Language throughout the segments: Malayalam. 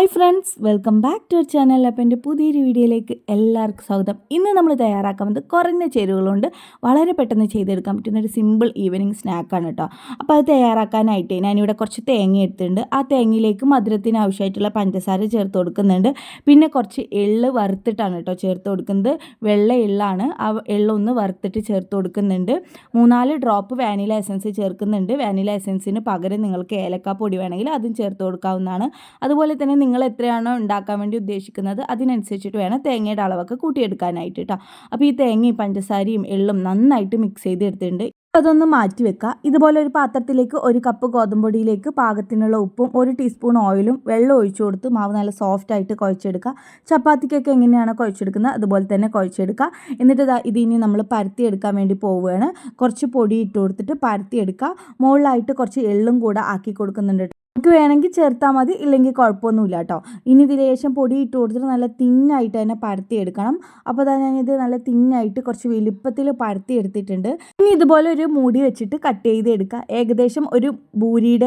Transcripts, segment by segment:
Hi friends welcome back to our channel അപ്പോൾ എന്റെ പുതിയൊരു വീഡിയോയിലേക്ക് എല്ലാവർക്കും സ്വാഗതം. ഇന്ന് നമ്മൾ തയ്യാറാക്കുന്നത് കുറഞ്ഞ ചേരുവകളുണ്ട്. വളരെ പെട്ടെന്ന് ചെയ്തെടുക്കാൻ പറ്റുന്ന ഒരു സിമ്പിൾ ഈവനിങ് സ്നാക്കാണ് കേട്ടോ അപ്പോൾ അത് തയ്യാറാക്കാനായിട്ട് ഞാനിവിടെ കുറച്ച് തേങ്ങ എടുത്തിട്ടുണ്ട്. ആ തേങ്ങയിലേക്ക് മധുരത്തിന് ആവശ്യമായിട്ടുള്ള പഞ്ചസാര ചേർത്ത് കൊടുക്കുന്നുണ്ട്. പിന്നെ കുറച്ച് എള്ള് വറുത്തിട്ടാണ് കേട്ടോ ചേർത്ത് കൊടുക്കുന്നത്. വെള്ള എള്ളാണ്. ആ എള്ളൊന്ന് വറുത്തിട്ട് ചേർത്ത് കൊടുക്കുന്നുണ്ട്. മൂന്നാൽ ഡ്രോപ്പ് വാനില എസൻസ് ചേർക്കുന്നുണ്ട്. വാനില എസൻസിന് പകരം നിങ്ങൾക്ക് ഏലക്കാപ്പൊടി പൊടി വേണമെങ്കിൽ അതും ചേർത്ത് കൊടുക്കാവുന്നതാണ്. അതുപോലെ തന്നെ നിങ്ങൾ എത്രയാണോ ഉണ്ടാക്കാൻ വേണ്ടി ഉദ്ദേശിക്കുന്നത് അതിനനുസരിച്ചിട്ട് വേണം തേങ്ങയുടെ അളവൊക്കെ കൂട്ടിയെടുക്കാനായിട്ട് കേട്ടോ അപ്പോൾ ഈ തേങ്ങയും പഞ്ചസാരയും എള്ളും നന്നായിട്ട് മിക്സ് ചെയ്തെടുത്തിട്ടുണ്ട്. അതൊന്ന് മാറ്റി വെക്കുക ഇതുപോലെ ഒരു പാത്രത്തിലേക്ക് ഒരു കപ്പ് ഗോതമ്പൊടിയിലേക്ക് പാകത്തിനുള്ള ഉപ്പും ഒരു ടീസ്പൂൺ ഓയിലും വെള്ളം ഒഴിച്ചു കൊടുത്ത് മാവ് നല്ല സോഫ്റ്റ് ആയിട്ട് കുഴച്ചെടുക്കുക ചപ്പാത്തിക്കൊക്കെ എങ്ങനെയാണ് കുഴച്ചെടുക്കുന്നത് അതുപോലെ തന്നെ കുഴച്ചെടുക്കുക എന്നിട്ട് ഇത് ഇനി നമ്മൾ പരത്തി എടുക്കാൻ വേണ്ടി പോവുകയാണ്. കുറച്ച് പൊടി ഇട്ട് കൊടുത്തിട്ട് പരത്തിയെടുക്കുക മുകളിലായിട്ട് കുറച്ച് എള്ളും കൂടെ ആക്കി കൊടുക്കുന്നുണ്ട് നമുക്ക് വേണമെങ്കിൽ ചേർത്താൽ മതി ഇല്ലെങ്കിൽ കുഴപ്പമൊന്നുമില്ല കേട്ടോ ഇനി ഇതിൽ ശേഷം പൊടി ഇട്ട് കൊടുത്തിട്ട് നല്ല തിന്നായിട്ട് തന്നെ പരത്തി എടുക്കണം. അപ്പോൾ അതാ ഞാനിത് നല്ല തിന്നായിട്ട് കുറച്ച് വലുപ്പത്തിൽ പരത്തി എടുത്തിട്ടുണ്ട്. ഇനി ഇതുപോലെ ഒരു മൂടി വെച്ചിട്ട് കട്ട് ചെയ്ത് എടുക്കുക. ഏകദേശം ഒരു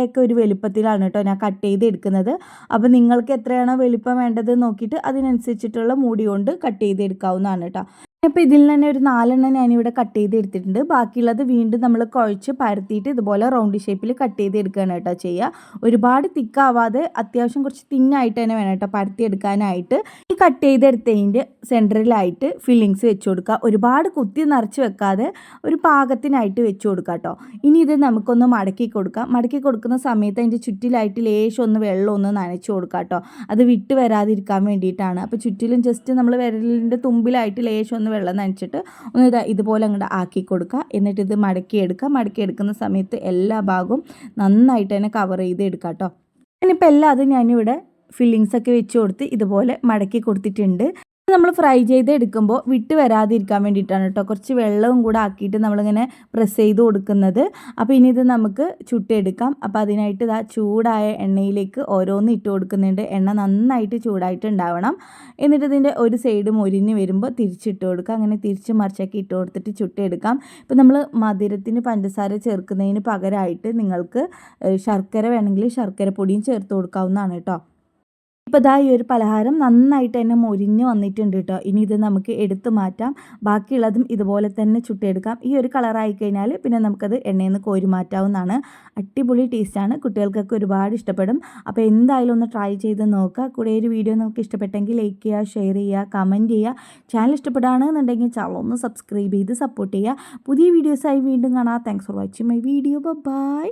ഒക്കെ ഒരു വലുപ്പത്തിലാണ് കേട്ടോ ഞാൻ കട്ട് ചെയ്ത് എടുക്കുന്നത്. അപ്പോൾ നിങ്ങൾക്ക് എത്രയാണോ വലുപ്പം വേണ്ടത് നോക്കിയിട്ട് അതിനനുസരിച്ചിട്ടുള്ള മൂടി കൊണ്ട് കട്ട് ചെയ്ത് എടുക്കാവുന്നതാണ് കേട്ടോ. അപ്പോൾ ഇതിൽ തന്നെ ഒരു നാലെണ്ണം ഞാനിവിടെ കട്ട് ചെയ്ത് എടുത്തിട്ടുണ്ട്. ബാക്കിയുള്ളത് വീണ്ടും നമ്മൾ കുഴച്ച് പരത്തിയിട്ട് ഇതുപോലെ റൗണ്ട് ഷേപ്പിൽ കട്ട് ചെയ്ത് എടുക്കുകയാണ് കേട്ടോ ചെയ്യുക. ഒരുപാട് തിക്കാവാതെ അത്യാവശ്യം കുറച്ച് തിന്നായിട്ട് തന്നെ വേണം കേട്ടോ പരത്തി എടുക്കാനായിട്ട് ഈ കട്ട് ചെയ്തെടുത്തതിന്റെ സെന്ററിലായിട്ട് ഫില്ലിങ്സ് വെച്ച് കൊടുക്കുക. ഒരുപാട് കുത്തി നിറച്ച് വെക്കാതെ ഒരു പാകത്തിനായിട്ട് വെച്ച് കൊടുക്കുക കേട്ടോ. ഇനി ഇത് നമുക്കൊന്ന് മടക്കി കൊടുക്കാം. മടക്കി കൊടുക്കുന്ന സമയത്ത് അതിന്റെ ചുറ്റിലായിട്ട് ലേശം ഒന്ന് വെള്ളം ഒന്ന് നനച്ച് കൊടുക്കുക കേട്ടോ. അത് വിട്ട് വരാതിരിക്കാൻ വേണ്ടിയിട്ടാണ്. അപ്പോൾ ചുറ്റിലും ജസ്റ്റ് നമ്മൾ വിരലിന്റെ തുമ്പിലായിട്ട് ലേശം ഒന്ന് വെള്ളം നനച്ചിട്ട് ഒന്ന് ഇതാ ഇതുപോലെ അങ്ങോട്ട് ആക്കി കൊടുക്കുക എന്നിട്ട് ഇത് മടക്കിയെടുക്കുക മടക്കിയെടുക്കുന്ന സമയത്ത് എല്ലാ ഭാഗവും നന്നായിട്ട് തന്നെ കവർ ചെയ്ത് എടുക്കുക കേട്ടോ ഇനിയിപ്പോൾ എല്ലാം അത് ഞാനിവിടെ ഫില്ലിങ്സൊക്കെ വെച്ച് കൊടുത്ത് ഇതുപോലെ മടക്കി കൊടുത്തിട്ടുണ്ട്. നമ്മൾ ഫ്രൈ ചെയ്ത് എടുക്കുമ്പോൾ വിട്ട് വരാതിരിക്കാൻ വേണ്ടിയിട്ടാണ് കേട്ടോ. കുറച്ച് വെള്ളവും കൂടെ ആക്കിയിട്ട് നമ്മളിങ്ങനെ പ്രസ് ചെയ്ത് കൊടുക്കുന്നത്. അപ്പോൾ ഇനി ഇത് നമുക്ക് ചുട്ടെടുക്കാം. അപ്പോൾ അതിനായിട്ട് ഇതാ ചൂടായ എണ്ണയിലേക്ക് ഓരോന്ന് ഇട്ട് കൊടുക്കുന്നുണ്ട്. എണ്ണ നന്നായിട്ട് ചൂടായിട്ട് ഉണ്ടാവണം എന്നിട്ട് ഇതിന്റെ ഒരു സൈഡ് മൊരിഞ്ഞ് വരുമ്പോൾ തിരിച്ചിട്ട് കൊടുക്കുക അങ്ങനെ തിരിച്ച് മറിച്ചാക്കി ഇട്ട് കൊടുത്തിട്ട് ചുട്ടെടുക്കാം. ഇപ്പോൾ നമ്മൾ മധുരത്തിന് പഞ്ചസാര ചേർക്കുന്നതിന് പകരമായിട്ട് നിങ്ങൾക്ക് ശർക്കര വേണമെങ്കിൽ ശർക്കര പൊടിയും ചേർത്ത് കൊടുക്കാവുന്നതാണ് കേട്ടോ. ഇപ്പോൾ ഇതാ ഈ ഒരു പലഹാരം നന്നായിട്ട് തന്നെ മൊരിഞ്ഞ് വന്നിട്ടുണ്ട് കേട്ടോ ഇനി ഇത് നമുക്ക് എടുത്തു മാറ്റാം. ബാക്കിയുള്ളതും ഇതുപോലെ തന്നെ ചുട്ടിയെടുക്കാം ഈ ഒരു കളറായി കഴിഞ്ഞാൽ പിന്നെ നമുക്കത് എണ്ണയിൽ നിന്ന് കോരി മാറ്റാവുന്നതാണ്. അടിപൊളി ടേസ്റ്റാണ് കുട്ടികൾക്കൊക്കെ ഒരുപാട് ഇഷ്ടപ്പെടും. അപ്പോൾ എന്തായാലും ഒന്ന് ട്രൈ ചെയ്ത് നോക്കുക. കൂടെ ഒരു വീഡിയോ നമുക്ക് ഇഷ്ടപ്പെട്ടെങ്കിൽ ലൈക്ക് ചെയ്യുക ഷെയർ ചെയ്യുക കമന്റ് ചെയ്യുക. ചാനൽ ഇഷ്ടപ്പെടുകയാണെന്നുണ്ടെങ്കിൽ ചാനൽ ഒന്ന് സബ്സ്ക്രൈബ് ചെയ്ത് സപ്പോർട്ട് ചെയ്യുക. പുതിയ വീഡിയോസായി വീണ്ടും കാണാം. Thanks for watching my video bye